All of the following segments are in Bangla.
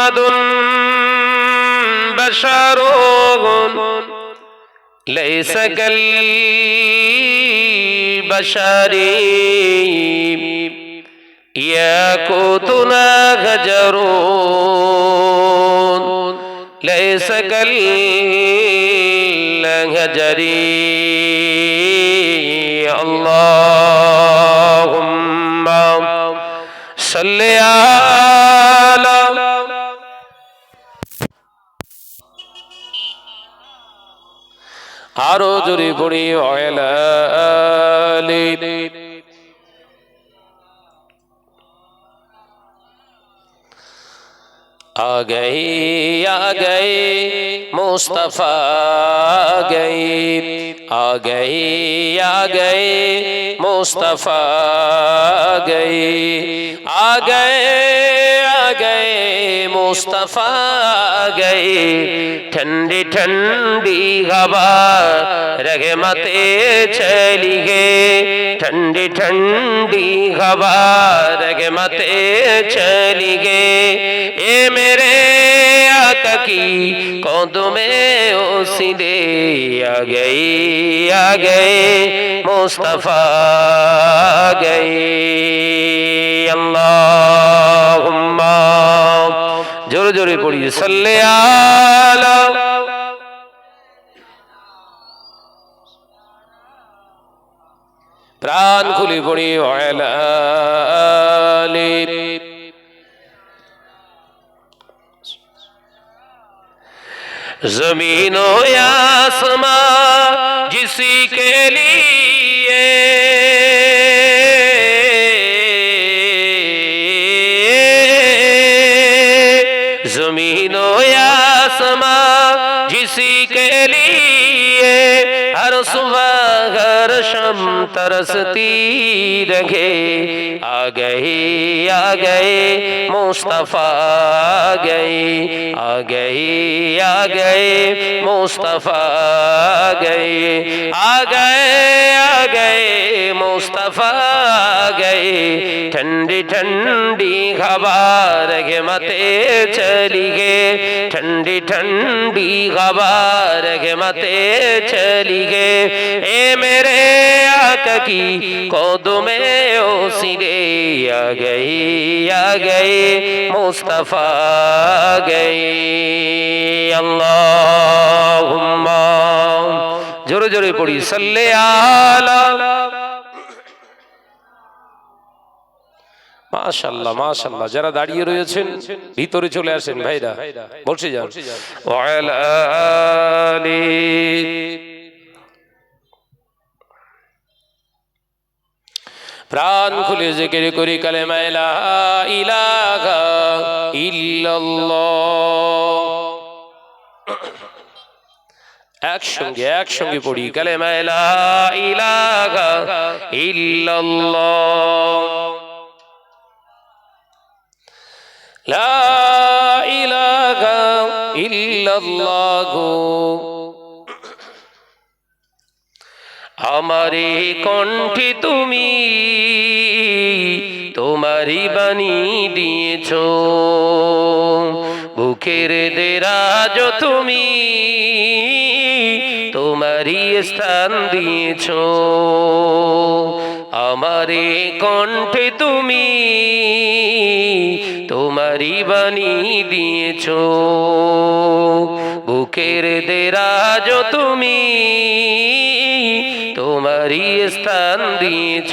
محمد بشر. ليس كالبشر. ياقوتنا غجر. ليس كالغجر اللهم صل على আরো জোরে পড়ি ওয়ালালি آ گئی آ گئی، مصطفیٰ گئی۔ آ گئی آ گئی، مصطفیٰ گئی۔ آ گئے मुस्तफ़ा आ गए ठंडी ठंडी हवा रहमते चली गए ठंडी ठंडी हवा रहमते चली गए ए मेरे आका की कौदों में ओसीले आ गई आ गए मुस्तफ़ा आ गए अल्लाहुम्मा پڑی سلیہ پران کھلی پڑی آئل زمین ہو یا سما جسی کے لیے आसमां जिसी के लिए हर सुबह हर शम तरसती रहे आ गए आ गए मुस्तफ़ा आ गए आ गए आ गए मुस्तफ़ा आ गए आ गए आ गए मुस्तफ़ा आ गए ठंडी ठंडी हवा रहमते चली गए ठंडी ठंडी हवा रहमते चली गए ए मेरे आका की कौदों में ओ सिरे आ गई आ गए मुस्तफ़ा आ गए अल्लाहुम्मा জোরে জোরে পড়ি সাল্লে আলা মাশাল্লাহ মাশাল্লাহ যারা দাঁড়িয়ে রয়েছেন ভিতরে চলে আসেন ভাইরা বসে যান প্রাণ খুলে জিকির করি কালেমা ইলাহা ইল্লাল্লাহ। একসঙ্গে একসঙ্গে পড়ি কালেমা লা ইলাহা ইল্লাল্লাহ। লা ইলাহা ইল্লাল্লাহ। আমারে কণ্ঠে তুমি তোমারই বাণী দিয়েছ। বুকের দেরাজ তুমি তোমারই স্থান দিয়েছ। আমারে কণ্ঠে তুমি তোমারই বাণী দিয়েছ। বুকের দেরাজ তুমি তোমারই স্থান দিয়েছ।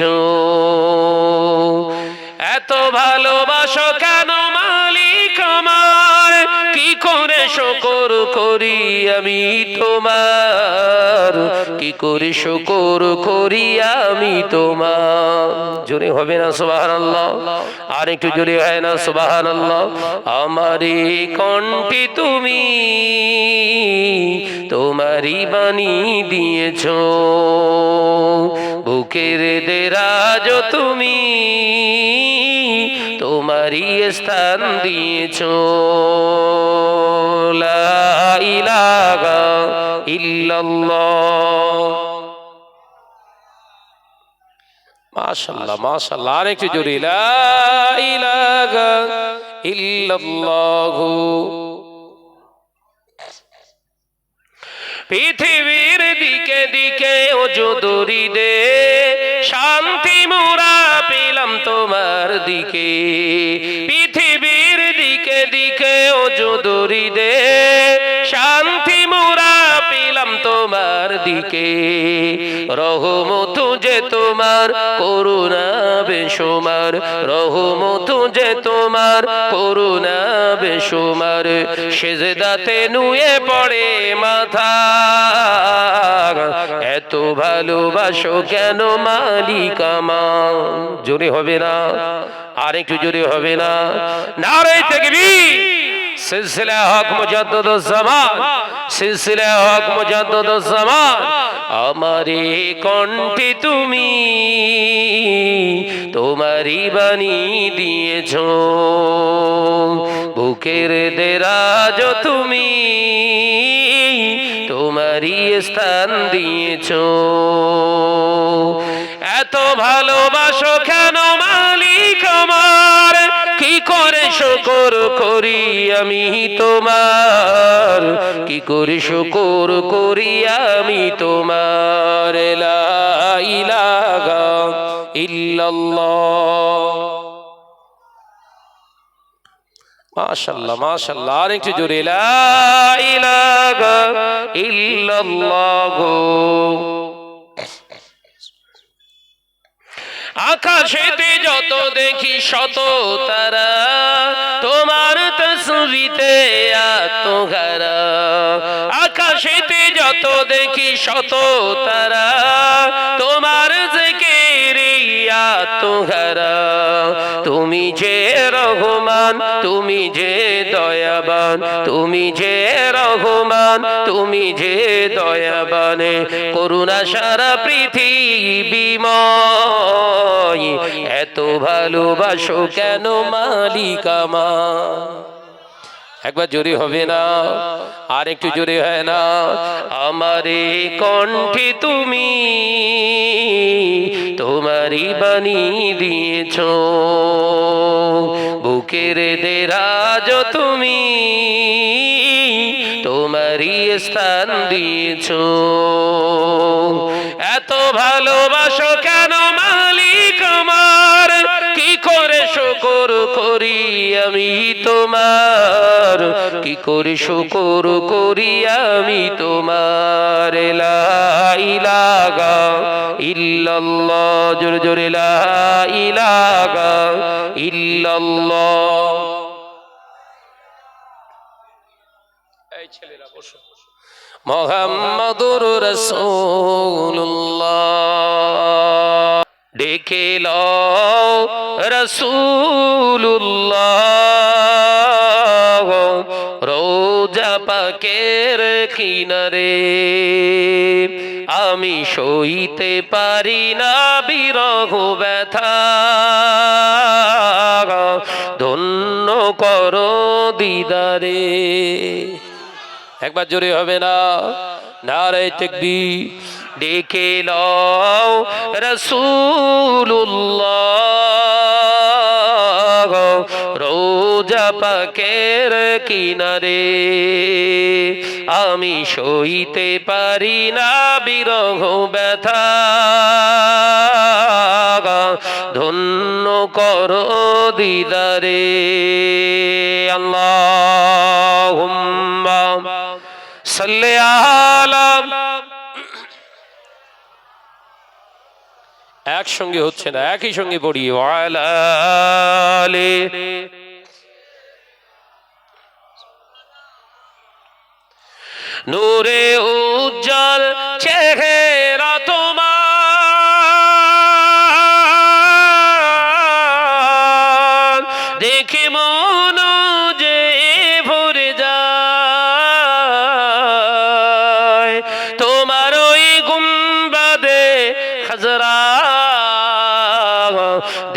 এত ভালোবাসো কেন মালিক আমার? কি করে শকর করি আমি তোমার? কি করে শকর করি আমি তোমার? জোরে হবে না সুবাহান আল্লাহ আর একটু জোরে হয় না সুবাহান আল্লাহ আমারই কণ্ঠে তুমি তোমারই বাণী দিয়েছ। বুকের দেরাজ তুমি তোমারই স্থান দিয়েছ। পৃথিবীর দিকে দিকে ও যদুরি দে শান্তি মোরা তোমার দিকে পৃথিবীর দিকে দিকে ও যদুরি দে শান্তি মোরা পেলাম তোমার দিকে। রহমত যে তোমার, করুণা বেসুমার রহমত যে তোমার, করুণা বেসুমার সেজদাতে নুয়ে পড়ে মাথা। এত ভালোবাসো কেন মালিক আমার? জোরে হবে না। আর একটু জোরে হবে না। নারে দেখবি সিলসিলা হক মুজাদ্দদ জামান, সিলসিলা হক মুজাদ্দদ জামান। আমারে কণ্ঠে তুমি, তোমারই বাণী দিয়েছ। বুকের দেরাজ তুমি, তোমারই স্থান দিয়েছ। এত ভালোবাসো কেন মালিক আমার? কি করে শকর করি আমি তোমার? কি করে শকর করি আমি তোমার? মাশাল্লাহ মাশাল্লাহ, আর একটু জোরে, লা ইলাহা ইল্লাল্লাহ। আকাশেতে যত দেখি শত তারা। তোমার তসবিতে আত্মহারা আকাশেতে যত দেখি শত তারা। তোমার তুমি যে রহমান, তুমি যে দয়াবান, তুমি যে রহমান, তুমি যে দয়াবানে, করুণা সারা পৃথিবীময় এত ভালোবাসো কেন মালিকামা একবার জোরে হবে না, আর একটু জোরে হয় না। আমারে কণ্ঠে তুমি তোমারই বাণী দিয়েছ, বুকের দেরাজ তুমি তোমারই স্থান দিয়েছ। এত ভালোবাসো কেন মালিক আমার? কি করে শকর করি আমি তোমার? কি করে শকর করি আমি তোমার? লা ইলাহা ইল্লাল্লাহ। জোরে জোরে মোহাম্মদুর রসুল্লাহ ডেকে রসুল্লাহ রোজা পাকের কিনারে, আমি সইতে পারি না বিরহ ব্যথা। ধন্য করো দিদারে। একবার জোরে হবে না? নারে তেকবি ডেকে লও রসুল্লাহ রোজা পাকের কিনারে। আমি সইতে পারি না বিরহ ব্যথা। ধন্য করো দিদারে। আল্লাহ সাল্লে একসঙ্গে হচ্ছে না একই সঙ্গে পড়ি নূরে উজ্জ্বল চেহারা তোমার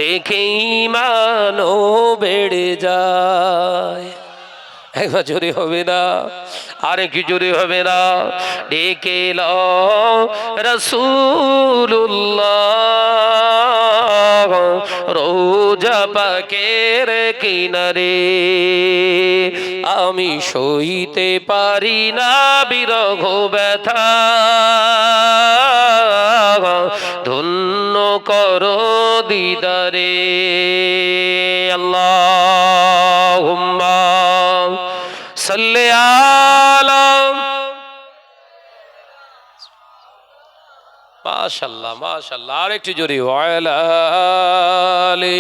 দেখে ইমানও বেড়ে যায়। একবার জোরে হবে না আরে কি জোরে হবে না। ডেকে রসুল্লাহ রোজা পাকের কিনারে। আমি সইতে পারি না বিরহ ব্যথা, ধন্য করো দিদারে। আল্লাহ সাল্লে আলম মাশাল্লাহ মাশাল্লাহ আরেকটু জোরে ওয়ালালি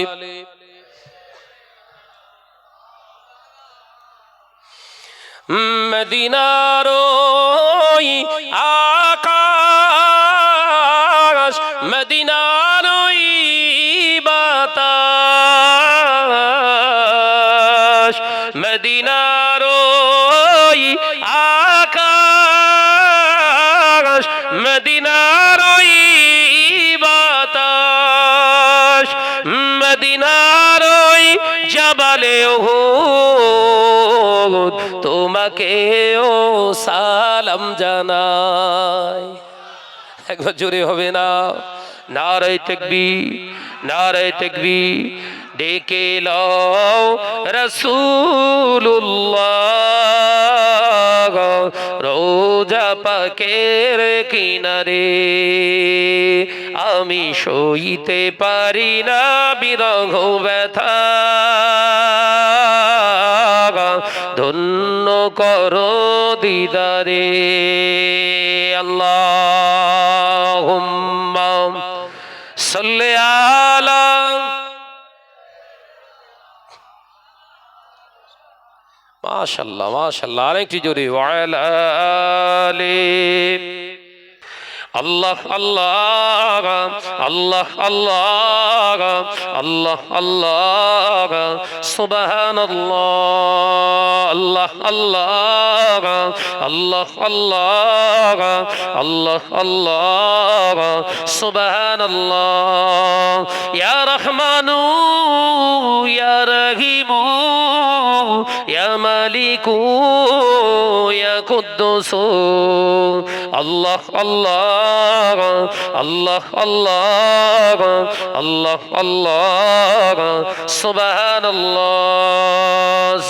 মদিনার আকাশ মদিনার ও সালাম জানাই। একবার জোরে হবে না। নারায় তেকবি নারায় তেকবি ডেকে লও রসুল্লাহ রোজা পাকের কিনারে আমি সইতে পারি না বিরহ ব্যথা। ধন্য কর দিদারে। আল্লাহ সাল্লে আলা মাশাল্লাহ মাশাল্লাহ আরেকটি জোরে। ওয়ালালে আল্লাহ আল্লাহ আল্লাহ আল্লাহ আল্লাহ আল্লাহ সুবহান আল্লাহ আল্লাহ আল্লাহ আল্লাহ আল্লাহ আল্লাহ সুবহান আল্লাহ ইয়া রহমানু ইয়া রহিমু ইয়া মালিকু কুদ্দুসু আল্লাহ আল্লাহ আল্লাহ আল্লাহ আল্লাহ আল্লাহ। সুবহান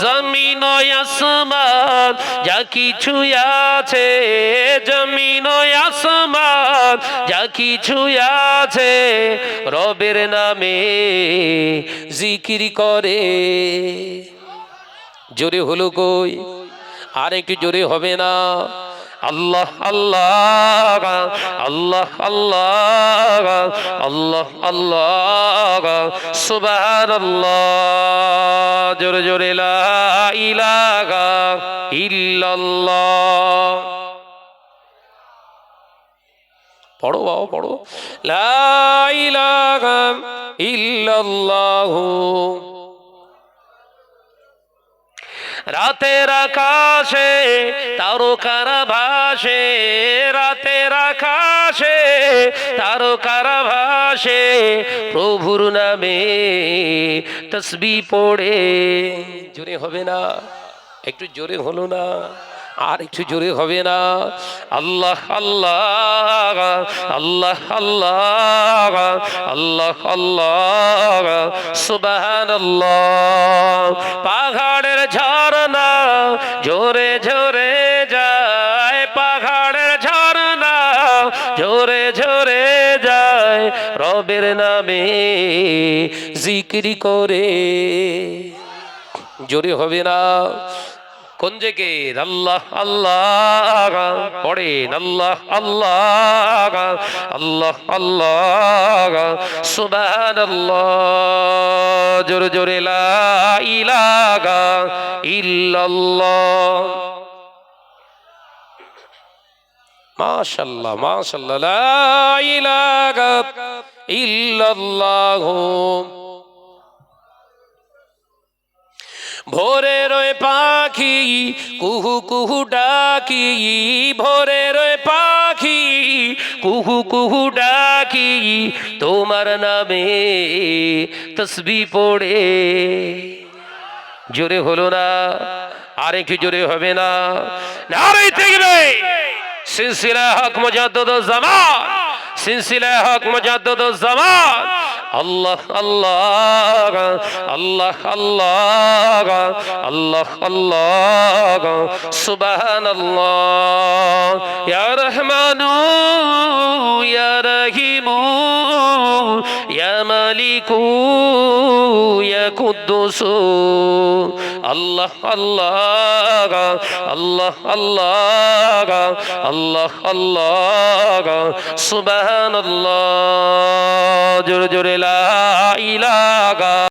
জমিন আসমান, যা কিছু আছে, জমিন আসমান, যা কিছু আছে, রবের নামে জিকির করে। জোরে হলো কই? আর একটু জোরে হবে না। আল্লাহ আল্লাহ আল্লাহ আল্লাহ আল্লাহ আল্লাহ সুবাহ জোরে জোরে, লা পড়ো বাবা, পড়ো। লা ইলাহা ইল্লাল্লাহু। রাতের আকাশে, তারকার ভাসে, রাতের আকাশে, তারকার ভাসে, প্রভুর নামে তসবি পড়ে। জোরে হবে না? একটু জোরে হলো না? আর একটু জোরে হবে না। আল্লাহ আল্লাহ আল্লাহ আল্লাহ আল্লাহ আল্লাহ সুবাহান পাহাড়ের ঝরনা জোরে ঝরে যায়। পাহাড়ের ঝরনা জোরে ঝরে যায়। রবের নামে জিকিরি করে। জোরে হবে না। কোন জেগে? আল্লাহ আল্লাহ, পড়েন। আল্লাহ আল্লাহ আল্লাহ আল্লাহ সুবান আল্লাহ জোরে জোরে, লা ইলাহা ইল্লাল্লাহ। মাশাল্লাহ মাশাল্লাহ লা ইলাহা ইল্লাল্লাহ। ভোরের ওই পাখি, কুহু কুহু ডাকি ভোরের ওই পাখি, কুহু কুহু ডাকি, তোমার নামে তসবি পড়ে। জোরে হলো না, আর একটু জোরে হবে না। নারে থাকবে সিলসিলা হক মুজাদ্দিদ জামান সিলসিলা হক মুজাদ্দিদ জামান আল্লাহ আল্লাহ আল্লাহ আল্লাহ আল্লাহ আল্লাহ সুবহানাল্লাহ। ইয়া রহমানু ইয়া রহিমু। ইয়া মালিকু ইয়া কুদ্দুসু আল্লাহ আল্লাহ আল্লাহ আল্লাহ আল্লাহ আল্লাহ সুবহানাল্লাহ জোরে জোরে লা ইলাহা